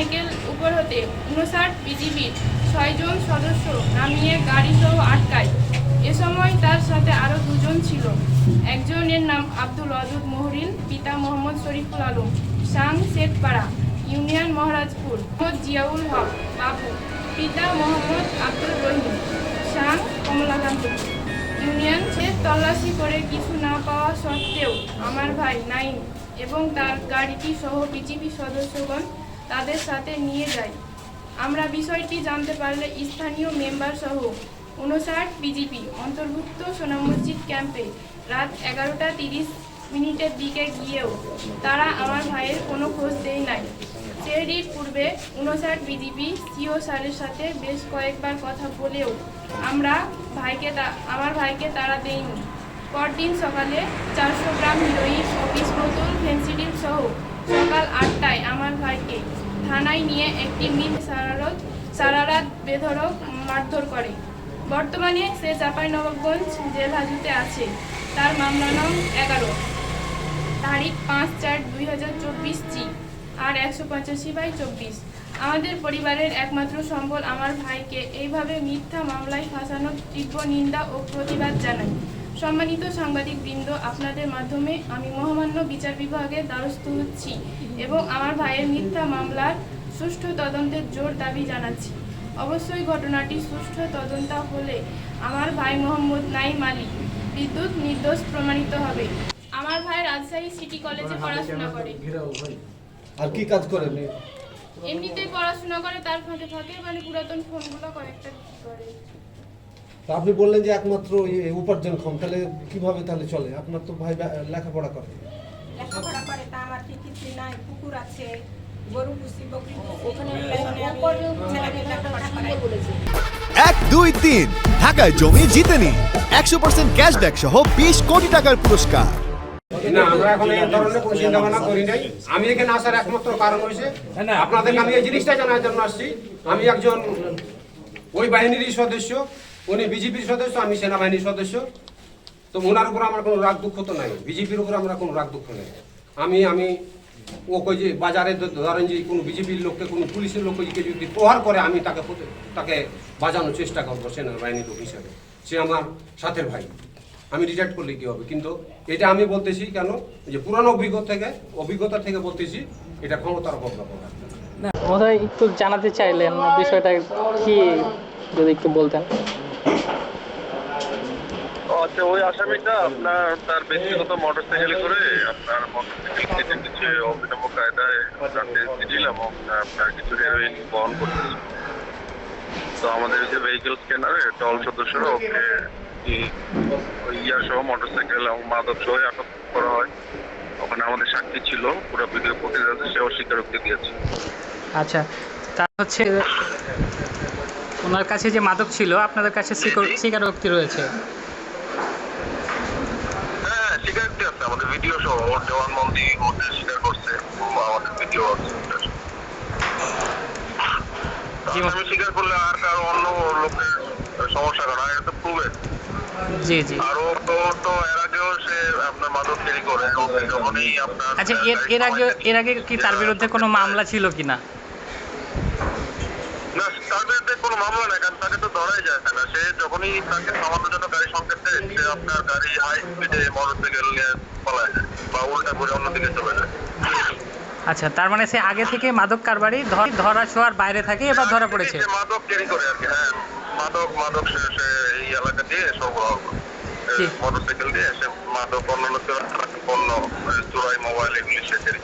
Cycle উপর হতে উনষাট বিজিবির ছয়জন সদস্য নামিয়ে গাড়ি সহ আটকায়। এ সময় তার সাথে আরও দুজন ছিল। একজনের নাম আব্দুল ওয়াদুদ মোহরিন, পিতা মোহাম্মদ শরীফুল আলম সাং শেখপাড়া ইউনিয়ন মহারাজপুর, মোহাম্মদ জিয়াউল হক বাবু, পিতা মোহাম্মদ আব্দুল রহিম সাং কমলাকান্তপুর ইউনিয়ন সে তল্লাশি করে কিছু না পাওয়া সত্ত্বেও আমার ভাই নাইম এবং তার গাড়িটি সহ বিজিবি সদস্যগণ তাদের সাথে নিয়ে যায় আমরা বিষয়টি জানতে পারলে স্থানীয় মেম্বার সহ উনষাট বিজিপি অন্তর্ভুক্ত সোনা মসজিদ ক্যাম্পে রাত এগারোটা তিরিশ মিনিটের দিকে গিয়েও তারা আমার ভাইয়ের কোনো খোঁজ দেয় নাই। সেটির পূর্বে উনষাট বিজিবি সিও স্যারের সাথে বেশ কয়েকবার কথা বলেও আমরা ভাইকে আমার ভাইকে তারা দেইনি। পরদিন সকালে চারশো গ্রাম হিরোইন অফিস বোতল ফেন্সিডিল সহ সকাল আটটায় আমার ভাইকে থানায় নিয়ে একটি মিল সারারত সারারাত বেধড়ক মারধর করে। বর্তমানে সে চাঁপাইনবাবগঞ্জ জেল হাজতে আছে। তার মামলা নং এগারো। তারিখ পাঁচ চার দুই হাজার চব্বিশ চি আর একশো পঁচাশি বাই চব্বিশ। আমাদের পরিবারের একমাত্র সম্বল আমার ভাইকে এইভাবে মিথ্যা মামলায় ফাঁসানোর তীব্র নিন্দা ও প্রতিবাদ জানাই। সম্মানিত সাংবাদিক বৃন্দ আপনাদের মাধ্যমে আমি মহামান্য বিচার বিভাগের দ্বারস্থ হচ্ছি এবং আমার ভাইয়ের মিথ্যা মামলার সুষ্ঠু তদন্তের জোর দাবি জানাচ্ছি। অবশ্যই ঘটনাটি সুষ্ঠু তদন্ত হলে আমার ভাই মোহাম্মদ নাইম আলী বিদ্যুৎ নির্দোষ প্রমাণিত হবে। আমার ভাই রাজশাহী সিটি কলেজে পড়াশোনা করে। আর কি কাজ করেন এমনিতেই পড়াশোনা করে তার ফাঁকে ফাঁকে মানে পুরাতন ফোনগুলো কয়েকটা করে। তা আপনি বললেন যে একমাত্র উপার্জন কম তাহলে কীভাবে তাহলে চলে? আপনার তো ভাই লেখাপড়া করে। লেখাপড়া করে তা আমার ঠিক কিছুই নাই পুকুর আছে গরু পুষি বকরি ওখানে এক দুই তিন। ঢাকায় জমি জিতে নিন একশো পার্সেন্ট ক্যাশব্যাক সহ বিশ কোটি টাকার পুরস্কার। না আমরা এখন এই ধরনের কোনো চিন্তা ভাবনা করি নাই। আমি এখানে আসার একমাত্র কারণ হয়েছে আপনাদেরকে আমি এই জিনিসটা জানার জন্য আসছি। আমি একজন ওই বাহিনীরই সদস্য। উনি বিজেপির সদস্য, আমি সেনাবাহিনীর সদস্য। তো ওনার উপর আমার কোনো রাগ দুঃখ তো নাই। বিজেপির উপর আমরা কোনো রাগ দুঃখ নেই। আমি আমি, ও কই যে বাজারে ধরেন যে কোনো বিজেপির লোককে, কোনো পুলিশের লোককে যদি প্রহার করে, আমি তাকে তাকে বাজানোর চেষ্টা করব সেনাবাহিনীর লোক হিসেবে। সে আমার সাথের ভাই। আমি রিটায়ার্ড করলে কী হবে? কিন্তু এটা আমি বলতেছি কেন? যে পুরানো অভিজ্ঞতা থেকে অভিজ্ঞতা থেকে বলতেছি, এটা ক্ষমতার অপব্যবহার না। বোধহয় একটু জানাতে চাইলেন বিষয়টা কি, যদি একটু বলতেন? আচ্ছা ওই আসামিটা আপনার তার ব্যক্তিগত মোটরসাইকেলে করে আপনার মোটরসাইকেল কিছু অভিনব কায়দায় দিলাম আপনার কিছু হেরোইন বহন করতেছে তো আমাদের যে ভেহিকেল স্ক্যানারে দল সদস্যরা ওকে ইয়া সহ মোটরসাইকেল এবং মাদক আটক করা হয়। ওখানে আমাদের সাক্ষী ছিল, পুরো ভিডিও ফুটেজ আছে স্বীকারোক্তি দিয়েছে। আচ্ছা তার হচ্ছে ওনার কাছে যে মাদক ছিল আপনাদের কাছে স্বীকার- স্বীকারোক্তি রয়েছে? হ্যাঁ স্বীকারোক্তি আছে আমাদের ভিডিও সহ ওর জবানবন্দি মধ্যে স্বীকার করছে আমাদের ভিডিও আছে আমি স্বীকার করলে আর কারও অন্য লোকের সমস্যা করা এটা তো প্রুভেন জি জি। আর ও তো এর আগেও সে আপনার মাদক ক্যারি করে যখনই আপনার আচ্ছা এর আগে এর আগে কি তার বিরুদ্ধে কোনো মামলা ছিল কিনা? তার কোনো মামলা নাই কারণ তাকে তো ধরাই যায় না। সে যখনই তাকে থামানোর জন্য গাড়ি সংকেত দেয় সে আপনার গাড়ি হাই স্পিডে মোটরসাইকেল নিয়ে পালায় যায় বা উল্টা করে অন্যদিকে চলে যায়। আচ্ছা তার মানে সে আগে থেকে মাদক কারবারি ধরা ছোঁয়ার বাইরে থাকে এবার ধরা পড়েছে। মাদক ক্যারি করে আর কি হ্যাঁ। মাদক মাদক সে সে এই এলাকা দিয়ে সরবরাহ। মোটরসাইকেল দিয়ে সে মাদক অন্যান্য পণ্য চোরাই মোবাইল এগুলি সে ক্যারি